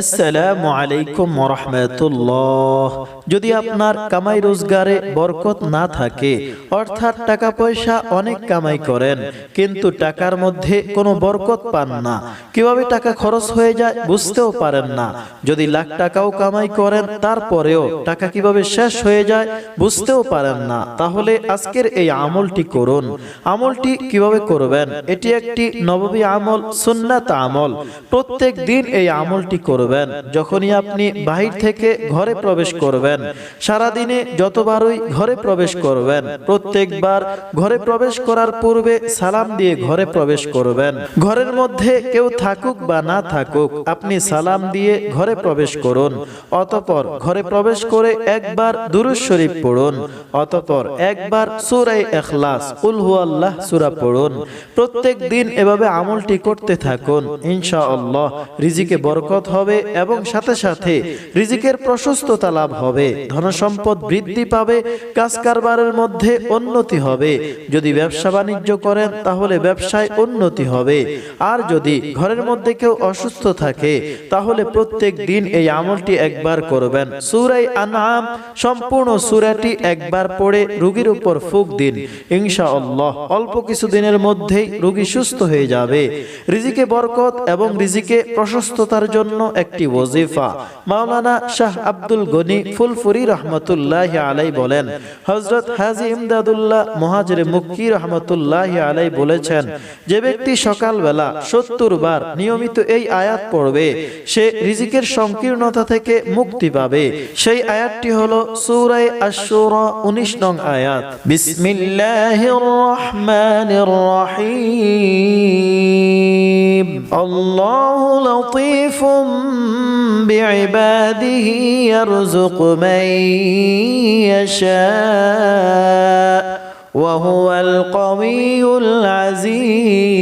আসসালামু আলাইকুম রহমতুল্লাহ যদি আপনার কামাই রোজগারে বরকত না থাকে, অর্থাৎ টাকা পয়সা অনেক কামাই করেন, কিন্তু টাকার মধ্যে কোনো বরকত পান না, কীভাবে টাকা খরচ হয়ে যায় বুঝতেও পারেন না। যদি লাখ টাকাও কামাই করেন, তারপরেও টাকা কীভাবে শেষ হয়ে যায় বুঝতেও পারেন না। তাহলে আজকের এই আমলটি করুন। আমলটি কীভাবে করবেন? এটি একটি নববী আমল, সুন্নাত আমল। প্রত্যেক দিন এই আমলটি করবেন। যখনই আপনি বাহির থেকে ঘরে প্রবেশ করবেন সারা দিনে যতবারই ঘরে প্রবেশ করবেন, প্রত্যেকবার ঘরে প্রবেশ করার পূর্বে সালাম দিয়ে ঘরে প্রবেশ করবেন। ঘরের মধ্যে কেউ থাকুক বা না থাকুক, আপনি সালাম দিয়ে ঘরে প্রবেশ করুন। অতপর ঘরে প্রবেশ করে একবার দুরুজ শরীফ পড়ুন। অতপর একবার সুরাই এখলাস উল আল্লাহ সুরা পড়ুন। প্রত্যেক দিন এভাবে আমলটি করতে থাকুন। ইনশাআল্লাহ, রিজিকে বরকত হবে। এবং সাথে সাথে রিজিকের প্রশস্ততা লাভ হবে ধনসম্পদ বৃদ্ধি পাবে কাজ কারবারের মধ্যে উন্নতি হবে। যদি ব্যবসা বাণিজ্য করেন তাহলে ব্যবসায় উন্নতি হবে। আর যদি ঘরের মধ্যে কেউ অসুস্থ থাকে তাহলে প্রত্যেক দিন এই আমলটি একবার করবেন। সুরাই আনাম সম্পূর্ণ সুরাটি একবার পড়ে রুগীর উপর ফুক দিন। ইনশাআল্লাহ। অল্প কিছু দিনের মধ্যেই রুগী সুস্থ হয়ে যাবে। রিজিকে বরকত এবং রিজিকে প্রশস্ততার জন্য একটি ওজিফা মাওলানা শাহ আব্দুল গনি ফুলফুরি রহমতুল্লাহ আলাই বলেন হজরত হাজি ইমদাদুল্লাহ মহাজরে মুক্কি রহমতুল্লাহ আলাই বলেছেন, যে ব্যক্তি সকালবেলা সত্তর বার নিয়মিত এই আয়াত পড়বে, সে রিজিকের সংকীর্ণতা থেকে মুক্তি পাবে। সেই আয়াতটি হলো সূরায়ে আশ-শূরা 19 নং আয়াত। বিসমিল্লাহির রহমানির রহিম। الله لطيف بعباده يرزق من يشاء وهو القوي العزيز.